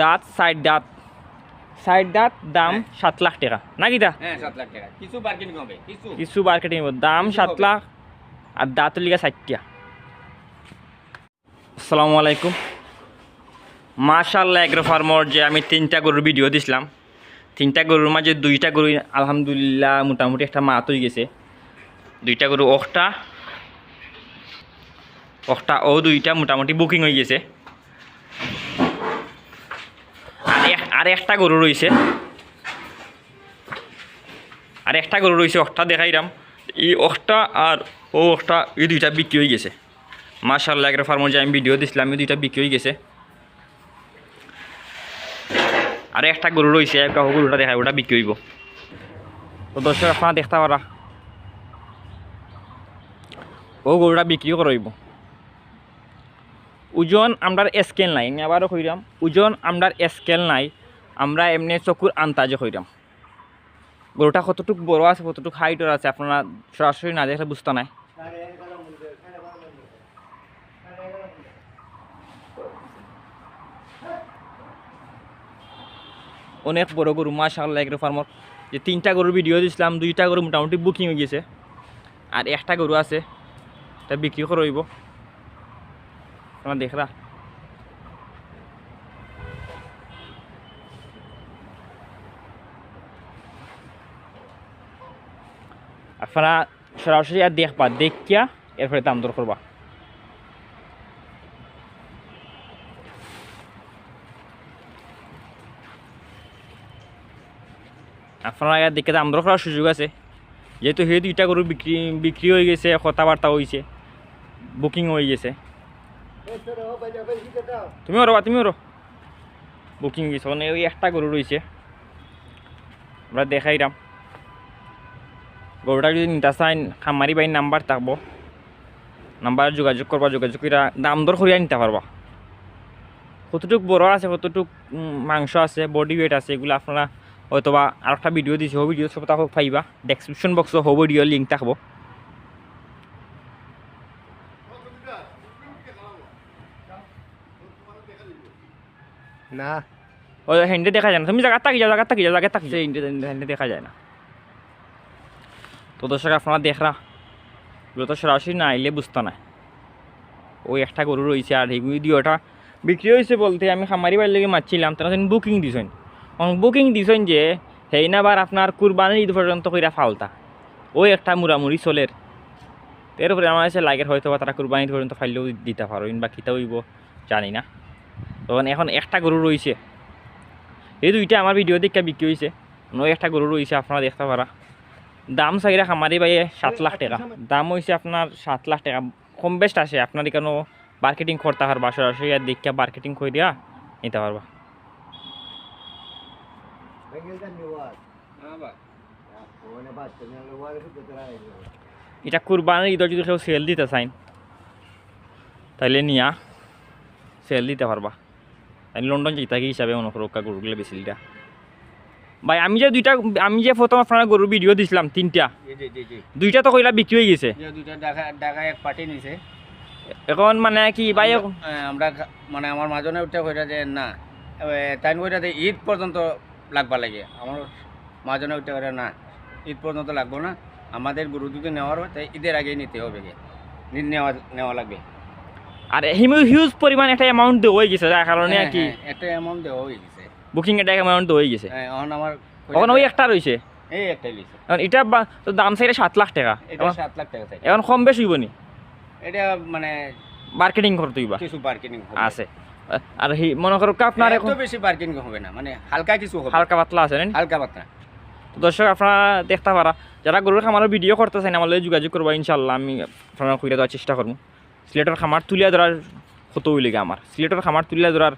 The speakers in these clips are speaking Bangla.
দাঁত সাইড দাঁত। সাইড দাঁত দাম হ্যাঁ। সাত লাখ টাকা। না কিটা হ্যাঁ কিছু বার্গেনিং হবে মার্কেটিং দাম সাত লাখ আর দাঁতের লিগা ষাটটা আসসালামু আলাইকুম। মাশাল্লাহ এগ্রো ফার্মর যে আমি তিনটা গরুর ভিডিও দিছিলাম। তিনটা গরুর মাঝে দুইটা গরু আলহামদুলিল্লাহ মোটামুটি একটা মাত হয়ে গেছে। দুইটা গরু অকটা অকটা ও দুইটা মোটামুটি বুকিং হয়ে গেছে। আর একটা গরু রয়েছে আর একটা গরু রয়েছে অকটা দেখাইলাম এই অকটা আর ও অকটা এই দুইটা বিক্রি হয়ে গেছে। মার্শাল্লাহ একটা ফার্মার যে আমি ভিডিও দিছিলাম এই দুইটা বিক্রি হয়ে গেছে। আর একটা গরু রয়েছে একটা গরুটা দেখায় ওটা বিক্রি হইব। তো দর্শক, আপনারা দেখতে পারা। ও গরুটা বিক্রি করইব ওজন আমরার স্কেল নাই, আমি আবারও কইরাম ওজন আমরার স্কেল নাই। আমরা এমনি চকুর আন্তাজে কইরাম গরুটা কতটুক বড় আছে, কতটুক হাইটর আছে আপনারা সরাসরি না দেখলে বুঝতে নাই। অনেক বড় গরু মাশাআল্লাহ, এগ্রো ফার্মর যে তিনটা গরুর ভিডিও দিছিলাম, দুইটা গরু মোটামুটি বুকিং হয়ে গেছে। আর একটা গরু আছে তা বিক্রি করইব আপনারা দেখরা আপনারা সরাসরি আর দেখবা দেখিয়া এরপরে দাম দর করবা আপনারা ইয়ার দেখে দাম দর করার সুযোগ আছে যেহেতু সেই দুইটা গরু বিক্রি বিক্রি হয়ে গেছে কথাবার্তা হয়েছে বুকিং হয়ে গেছে তুমিও রবা তুমিও রো বুকিং গেছে মানে ওই একটা গরু রয়েছে আমরা দেখাইলাম গরুটা যদি নিতে চাই খামারি বাই নাম্বার থাকব নাম্বার যোগাযোগ করবা যোগাযোগ করে দাম দর করিয়া নিতে পারবা কতটুক বড় আছে কতটুক মাংস আছে বডি ওয়েট আছে এগুলো আপনারা হয়তোবা আর একটা ভিডিও দিছি ও ভিডিও সব তাকে পাইবা। ডেসক্রিপশন বক্সে হো ভিডিও লিঙ্ক থাকব না। ওই হ্যান্ডে দেখা যায় না। তুমি জায়গা তাকি যাও জায়গা তাকি যাও জায়গা হ্যান্ডে হ্যান্ডে দেখা যায় না। তো দর্শক, আপনারা দেখরা এগুলো তো সরাসরি না আইলে বুঝতে না। ওই একটা গরু রয়েছে আর এগুলি দিয়ে ওটা বিক্রি হয়েছে বলতে আমি খামারি বাড়ির লেগে মারছিলাম, তারা বুকিং দিছেন। বুকিং দিছেন যে সেই না বার আপনার কুরবানির ঈদ পর্যন্ত কইরা ফালতা। ওই একটা মুড়ামুড়ি চলের। এরপরে আমার কাছে লাগের হয়তো বা তারা কুরবানি পর্যন্ত ফাইলেও দিতে পারো বা কিতা হইব, জানি না। তখন এখন একটা গরু রয়েছে। এই দুইটা আমার ভিডিও দেখে বিক্রি হয়েছে। নয় একটা গরু রয়েছে, আপনারা দেখতে পারা। দাম চাইরা খামারি বাইয়ে সাত লাখ টাকা। দাম হয়েছে আপনার সাত লাখ টাকা। কম বেস্ট আছে আপনার এখানে মার্কেটিং করতে পারবা সরাসরি আর দেখে মার্কেটিং করে দিয়া নিতে পারবা এটা কুরবানের ঈদের যদি কেউ সেল দিতে চাইন তাইলে নিয়া। সেল দিতে পারবা লন্ডন যেতে হিসাবে করো গরুগুলো বেশিটা ভাই আমি যে দুইটা আমি যে প্রথম আপনার গরুর ভিডিও দিছিলাম তিনটা। দুইটা তো কইলা বিক্রি হয়ে গেছে। এখন মানে কি ভাই আমরা- হ্যাঁ, মানে আমার মাজনে উঠে কইরা যে না তাই কইরা যে ঈদ পর্যন্ত লাগবা লাগে। আমার মাজনে উঠে কইরা না ঈদ পর্যন্ত লাগবো না। আমাদের গরু যদি নেওয়ার হয় তাই ঈদের আগেই নিতে হবে নেওয়া নেওয়া লাগবে। আর হিমু হিউজ পরিমাণ একটা অ্যামাউন্ট দেওয়া হয়ে গেছে যার কারণে আর হ্যাঁ, কি হ্যাঁ, একটা অ্যামাউন্ট দেওয়া হয়ে গেছে। বুকিং একটা অ্যামাউন্ট দেওয়া হয়ে গেছে। হ্যাঁ, এখন আমার এখন ওই একটা রয়েছে এই একটাই এখন এটা তো দাম চাইলে সাত লাখ টাকা। এটা সাত লাখ টাকা চাই এখন কম বেশি হইব নি? এটা মানে মার্কেটিং করতে হইবা। কিছু হবে। আছে। আর হি মনে করো আপনার এখন বেশি বার্গেনিং হবে না। মানে হালকা কিছু হবে। হালকা পাতলা আছে না হালকা পাতলা। তো দর্শক আপনারা দেখতে পারা। যারা গরুর খামারের ভিডিও করতে চান আমার যোগাযোগ করব ইনশাল্লাহ আমি আপনারা খুঁজে দেওয়ার চেষ্টা করব। সিলেটের খামার তুলিয়া ধরার কত লেগে আমার। সিলেটের খামার তুলিয়া ধরার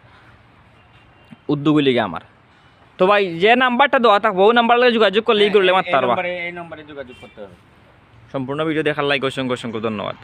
উদ্যোগ লিগে আমার। তো ভাই যে নাম্বারটা দেওয়া থাকব ওই নাম্বার লাগে যোগাযোগ করলেই করলে পারবা এই নম্বরে যোগাযোগ করতে হবে। সম্পূর্ণ ভিডিও দেখার লাগে অসংখ্য অসংখ্য ধন্যবাদ।